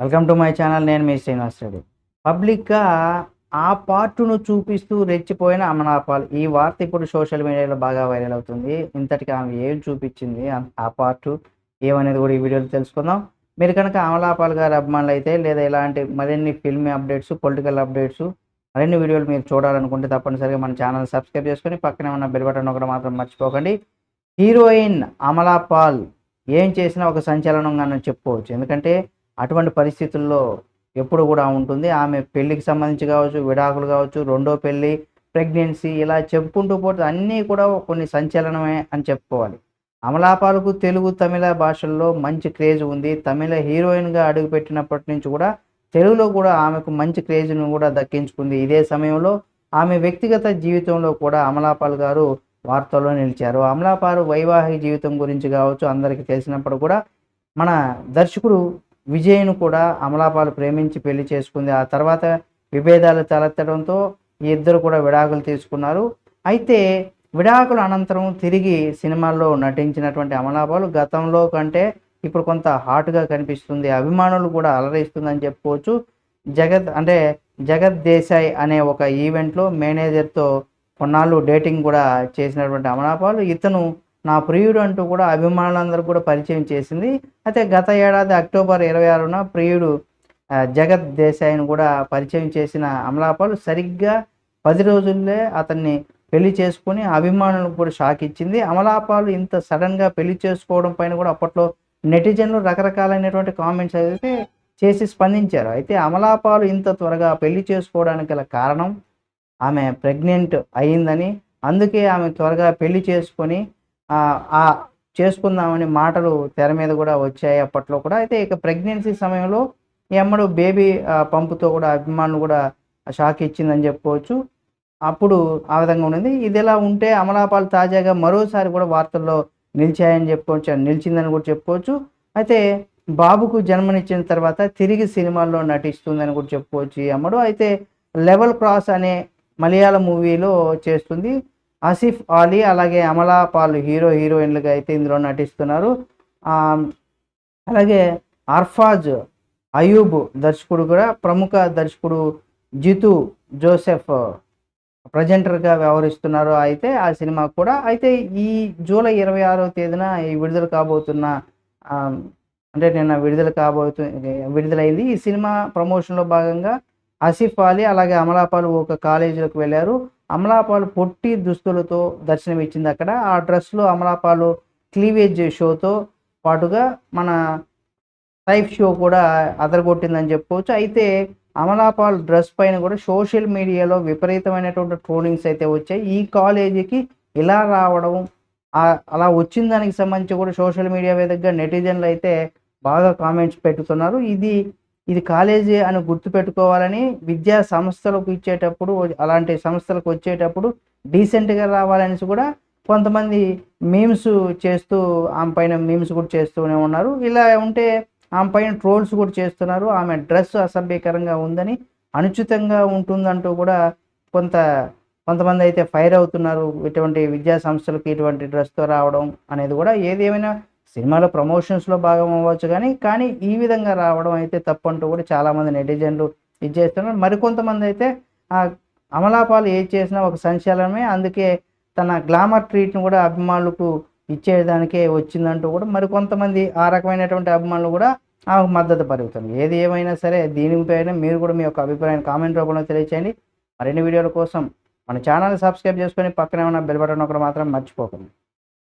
Welcome to my channel. నేను మీ శ్రీనివాస్ రెడ్డి. పబ్లిక్గా ఆ పార్టును చూపిస్తూ రెచ్చిపోయిన అమలాపాల్ ఈ వార్త ఇప్పుడు సోషల్ మీడియాలో బాగా వైరల్ అవుతుంది. ఇంతటికి ఆమె ఏం చూపించింది ఆ- ఆ పార్టు? ఏమనేది కూడా ఈ వీడియోలో తెలుసుకుందాం. మీరు కనుక అమలాపాల్ గారి అభిమానులు అయితే లేదా ఇలాంటి మరిన్ని ఫిల్మ్ అప్డేట్స్ పొలిటికల్ అప్డేట్స్ మరిన్ని వీడియోలు మీరు చూడాలనుకుంటే తప్పనిసరిగా మన ఛానల్ సబ్స్క్రైబ్ చేసుకొని పక్కనే ఉన్న బెల్ బటన్ ఒకటి మాత్రం మర్చిపోకండి. హీరోయిన్ అమలాపాల్ ఏం చేసినా ఒక సంచలనంగా చెప్పుకోవచ్చు. ఎందుకంటే అటువంటి పరిస్థితుల్లో ఎప్పుడు కూడా ఉంటుంది. ఆమె పెళ్ళికి సంబంధించి కావచ్చు విడాకులు కావచ్చు రెండో పెళ్ళి ప్రెగ్నెన్సీ ఇలా చెప్పుకుంటూ పోతే అన్నీ కూడా కొన్ని సంచలనమే అని చెప్పుకోవాలి. అమలాపాలకు తెలుగు తమిళ భాషల్లో మంచి క్రేజ్ ఉంది. తమిళ హీరోయిన్గా అడుగుపెట్టినప్పటి నుంచి కూడా తెలుగులో కూడా ఆమెకు మంచి క్రేజ్ను కూడా దక్కించుకుంది. ఇదే సమయంలో ఆమె వ్యక్తిగత జీవితంలో కూడా అమలాపాల్ గారు వార్తల్లో నిలిచారు. అమలాపాలు వైవాహిక జీవితం గురించి కావచ్చు అందరికీ తెలిసినప్పుడు కూడా మన దర్శకుడు విజయ్ను కూడా అమలాపాలు ప్రేమించి పెళ్ళి చేసుకుంది. ఆ తర్వాత విభేదాలు తలెత్తడంతో ఈ ఇద్దరు కూడా విడాకులు తీసుకున్నారు. అయితే విడాకుల అనంతరం తిరిగి సినిమాల్లో నటించినటువంటి అమలాపాలు గతంలో కంటే ఇప్పుడు కొంత హాట్గా కనిపిస్తుంది. అభిమానులు కూడా అలరిస్తుందని చెప్పుకోవచ్చు. జగత్ అంటే జగత్ దేశాయ్ అనే ఒక ఈవెంట్లో మేనేజర్తో కొన్నాళ్ళు డేటింగ్ కూడా చేసినటువంటి అమలాపాలు ఇతను నా ప్రియుడు అంటూ కూడా అభిమానులందరూ కూడా పరిచయం చేసింది. అయితే గత ఏడాది అక్టోబర్ ఇరవై ఆరున ప్రియుడు జగత్ దేశాయ్ని కూడా పరిచయం చేసిన అమలాపాలు సరిగ్గా పది రోజుల్లో అతన్ని పెళ్ళి చేసుకుని అభిమానులకు కూడా షాక్ ఇచ్చింది. అమలాపాలు ఇంత సడన్గా పెళ్ళి చేసుకోవడం పైన కూడా అప్పట్లో నెటిజన్లు రకరకాలైనటువంటి కామెంట్స్ అయితే చేసి స్పందించారు. అయితే అమలాపాలు ఇంత త్వరగా పెళ్ళి చేసుకోవడానికి గల కారణం ఆమె ప్రెగ్నెంట్ అయ్యిందని అందుకే ఆమె త్వరగా పెళ్ళి చేసుకొని చేసుకుందామని మాటలు తెర మీద కూడా వచ్చాయి అప్పట్లో కూడా. అయితే ఇక ప్రెగ్నెన్సీ సమయంలో ఈ అమ్మడు బేబీ పంపుతో కూడా అభిమానులు కూడా షాక్ ఇచ్చిందని చెప్పుకోవచ్చు. అప్పుడు ఆ విధంగా ఉండింది. ఇది ఇలా ఉంటే అమలాపాల్ తాజాగా మరోసారి కూడా వార్తల్లో నిలిచాయని చెప్పుకోవచ్చు. నిలిచిందని కూడా చెప్పుకోవచ్చు. అయితే బాబుకు జన్మనిచ్చిన తర్వాత తిరిగి సినిమాల్లో నటిస్తుందని కూడా చెప్పుకోవచ్చు ఈ అమ్మడు. అయితే లెవెల్ క్రాస్ అనే మలయాళ మూవీలో చేస్తుంది. ఆసిఫ్ అలీ అలాగే అమలా పాల్ హీరో హీరోయిన్లుగా అయితే ఇందులో నటిస్తున్నారు. అలాగే అర్ఫాజ్ అయూబ్ దర్శకుడు కూడా ప్రముఖ దర్శకుడు జితు జోసెఫ్ ప్రజెంటర్గా వ్యవహరిస్తున్నారు అయితే ఆ సినిమా కూడా. అయితే ఈ జూలై ఇరవై ఆరో తేదీన ఈ విడుదల కాబోతున్న అంటే నిన్న విడుదల కాబోతు విడుదలైంది. ఈ సినిమా ప్రమోషన్లో భాగంగా ఆసిఫ్ అలీ అలాగే అమలాపాలు ఒక కాలేజీలోకి వెళ్ళారు. అమలాపాలు పొట్టి దుస్తులతో దర్శనం ఇచ్చింది అక్కడ. ఆ డ్రెస్లో అమలాపాలు క్లీవేజ్ షోతో పాటుగా మన టైప్ షో కూడా అదరగొట్టిందని చెప్పుకోవచ్చు. అయితే అమలాపాల్ డ్రెస్ పైన కూడా సోషల్ మీడియాలో విపరీతమైనటువంటి ట్రోలింగ్స్ అయితే వచ్చాయి. ఈ కాలేజీకి ఇలా రావడం అలా వచ్చిన దానికి సంబంధించి కూడా సోషల్ మీడియా వేదికగా నెటిజన్లు అయితే బాగా కామెంట్స్ పెట్టుతున్నారు. ఇది ఇది కాలేజీ అని గుర్తుపెట్టుకోవాలని విద్యా సంస్థలకు ఇచ్చేటప్పుడు అలాంటి సంస్థలకు వచ్చేటప్పుడు డీసెంట్గా రావాలనేసి కూడా కొంతమంది మీమ్స్ చేస్తూ ఆమె పైన మీమ్స్ కూడా చేస్తూనే ఉన్నారు. ఇలా ఉంటే ఆమె పైన ట్రోల్స్ కూడా చేస్తున్నారు. ఆమె డ్రెస్ అసభ్యకరంగా ఉందని అనుచితంగా ఉంటుందంటూ కూడా కొంత కొంతమంది అయితే ఫైర్ అవుతున్నారు. ఇటువంటి విద్యా సంస్థలకు ఇటువంటి డ్రెస్తో రావడం అనేది కూడా ఏదేమైనా సినిమాలో ప్రమోషన్స్లో భాగం అవ్వచ్చు కానీ కానీ ఈ విధంగా రావడం అయితే తప్పంటూ కూడా చాలామంది నెటిజన్లు ఇది చేస్తున్నారు. మరికొంతమంది అయితే ఆ అమలాపాలు ఏది చేసినా ఒక సంచలనమే అందుకే తన గ్లామర్ ట్రీట్ని కూడా అభిమానులకు ఇచ్చేదానికే వచ్చిందంటూ కూడా మరికొంతమంది ఆ రకమైనటువంటి అభిమానులు కూడా ఆమెకు మద్దతు పరుగుతుంది ఏది ఏమైనా సరే దీనిపైన మీరు కూడా మీ యొక్క అభిప్రాయం కామెంట్ రూపంలో తెలియచేయండి. మరిన్ని వీడియోల కోసం మన ఛానల్ సబ్స్క్రైబ్ చేసుకొని పక్కనే ఉన్న బెల్ బటన్ ఒకటి మాత్రం మర్చిపోకండి.